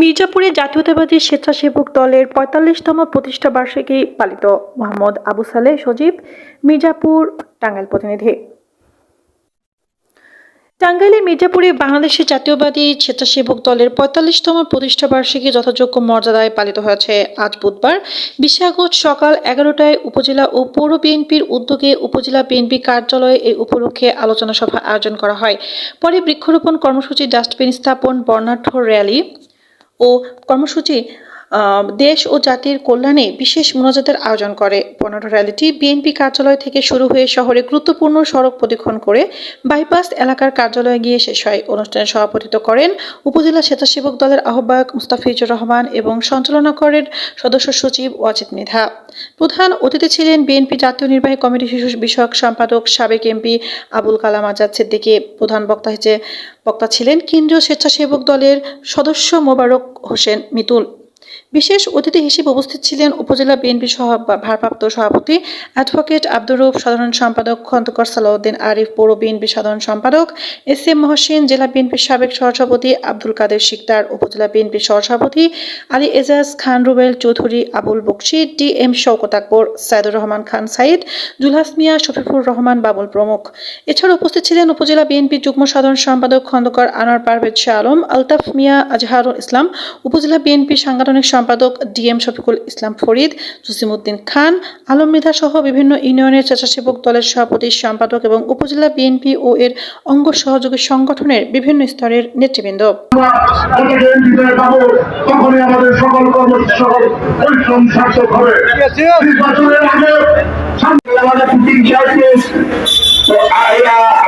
মির্জাপুরে জাতীয়তাবাদী স্বেচ্ছাসেবক দলের পঁয়তাল্লিশতম প্রতিষ্ঠা বার্ষিকী পালিত মোহাম্মদ আবু সালেহ সজীব, মির্জাপুর টাঙ্গাইল প্রতিনিধি। টাঙ্গাইলের মির্জাপুরে বাংলাদেশের জাতীয়বাদী স্বেচ্ছাসেবক দলের পঁয়তাল্লিশতম প্রতিষ্ঠা বার্ষিকী যথাযোগ্য মর্যাদায় পালিত হয়েছে। আজ বুধবার বিশে আগস্ট সকাল এগারোটায় উপজেলা ও পৌর বিএনপির উদ্যোগে উপজেলা বিএনপি কার্যালয়ে এই উপলক্ষে আলোচনা সভা আয়োজন করা হয়। পরে বৃক্ষরোপণ কর্মসূচি ডাস্টবিন স্থাপন, বর্ণাঢ্য র্যালি ও কর্মসূচি দেশ ও জাতির কল্যাণে বিশেষ মোনাজাতের আয়োজন করে। পনেরো র্যালিটি বিএনপি কার্যালয় থেকে শুরু হয়ে শহরে গুরুত্বপূর্ণ সড়ক প্রদক্ষিণ করে বাইপাস এলাকার কার্যালয়ে গিয়ে শেষ হয়। অনুষ্ঠানে সভাপতিত্ব করেন উপজেলা স্বেচ্ছাসেবক দলের আহ্বায়ক মুস্তাফিজুর রহমান এবং সঞ্চালনা করেন সদস্য সচিব ওয়াজিদ মেধা। প্রধান অতিথি ছিলেন বিএনপি জাতীয় নির্বাহী কমিটি শিশু বিষয়ক সম্পাদক সাবেক এমপি আবুল কালাম আজাদ সিদ্দিকী। প্রধান বক্তা হিসেবে বক্তা ছিলেন কেন্দ্রীয় স্বেচ্ছাসেবক দলের সদস্য মোবারক হোসেন মিতুল। বিশেষ অতিথি হিসেবে উপস্থিত ছিলেন উপজেলা বিএনপি ভারপ্রাপ্ত সভাপতি অ্যাডভোকেট আব্দুর সাধারণ সম্পাদক খন্দকর সালাউদ্দিন আরিফ, পৌর বিএনপি সাধারণ সম্পাদক এস এম মহসিন, জেলা বিএনপির সাবেক সহসভাপতি আব্দুল কাদের শিকদার, উপজেলা বিএনপির সহসভাপতি আলী এজাজ খান, রুবেল চৌধুরী, আবুল বকশি ডি এম শওকত আকবর, সাইদুর রহমান খান সাইদ, জুলহাস মিয়া শফিফুর রহমান বাবুল প্রমুখ। এছাড়া উপস্থিত ছিলেন উপজেলা বিএনপি যুগ্ম সাধারণ সম্পাদক খন্দকার আনার পারভেজ শাহ আলম, আলতাফ মিয়া আজহারুল ইসলাম, উপজেলা বিএনপি সাংগঠনিক সম্পাদক ডিএম শফিকুল ইসলাম ফরিদ, জসিমউদ্দিন খান, আলম মৃধা সহ বিভিন্ন ইউনিয়নের স্বেচ্ছাসেবক দলের সভাপতি, সম্পাদক এবং উপজেলা বিএনপি ও এর অঙ্গ সহযোগী সংগঠনের বিভিন্ন স্তরের নেতৃবৃন্দ। আমাদের